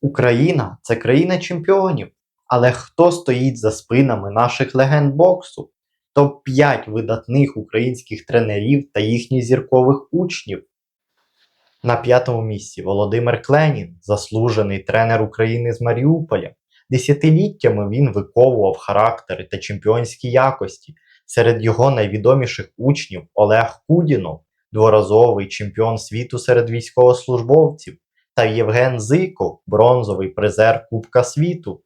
Україна це країна чемпіонів. Але хто стоїть за спинами наших легенд боксу? Топ-5 видатних українських тренерів та їхніх зіркових учнів. На п'ятому місці Володимир Кленін, заслужений тренер України з Маріуполя. Десятиліттями він виковував характери та чемпіонські якості. Серед його найвідоміших учнів Олег Кудінов, дворазовий чемпіон світу серед військовослужбовців, та Євген Зиков, бронзовий призер Кубка світу.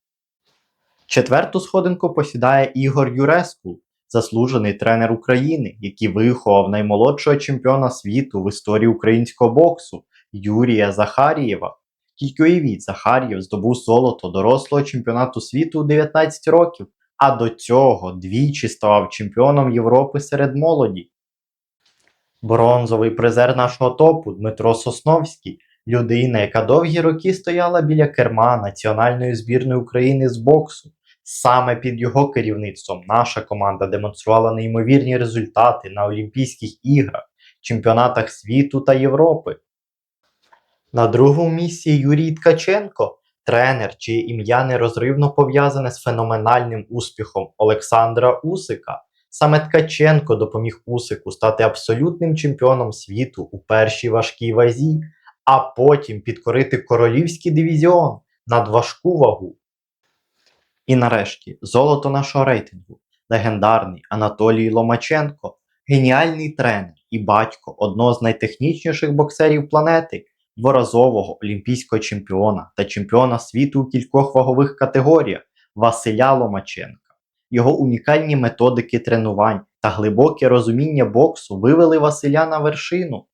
Четверту сходинку посідає Ігор Юрескул, заслужений тренер України, який виховав наймолодшого чемпіона світу в історії українського боксу Юрія Захарієва. Тільки уявіть, Захарієв здобув золото дорослого чемпіонату світу у 19 років, а до цього двічі ставав чемпіоном Європи серед молоді. Бронзовий призер нашого топу Дмитро Сосновський, людина, яка довгі роки стояла біля керма національної збірної України з боксу. Саме під його керівництвом наша команда демонструвала неймовірні результати на Олімпійських іграх, чемпіонатах світу та Європи. На другому місці Юрій Ткаченко, тренер, чиє ім'я нерозривно пов'язане з феноменальним успіхом Олександра Усика. Саме Ткаченко допоміг Усику стати абсолютним чемпіоном світу у першій важкій вазі, а потім підкорити королівський дивізіон надважку вагу. І нарешті золото нашого рейтингу легендарний Анатолій Ломаченко, геніальний тренер і батько одного з найтехнічніших боксерів планети, дворазового олімпійського чемпіона та чемпіона світу у кількох вагових категоріях Василя Ломаченка. Його унікальні методики тренувань та глибоке розуміння боксу вивели Василя на вершину.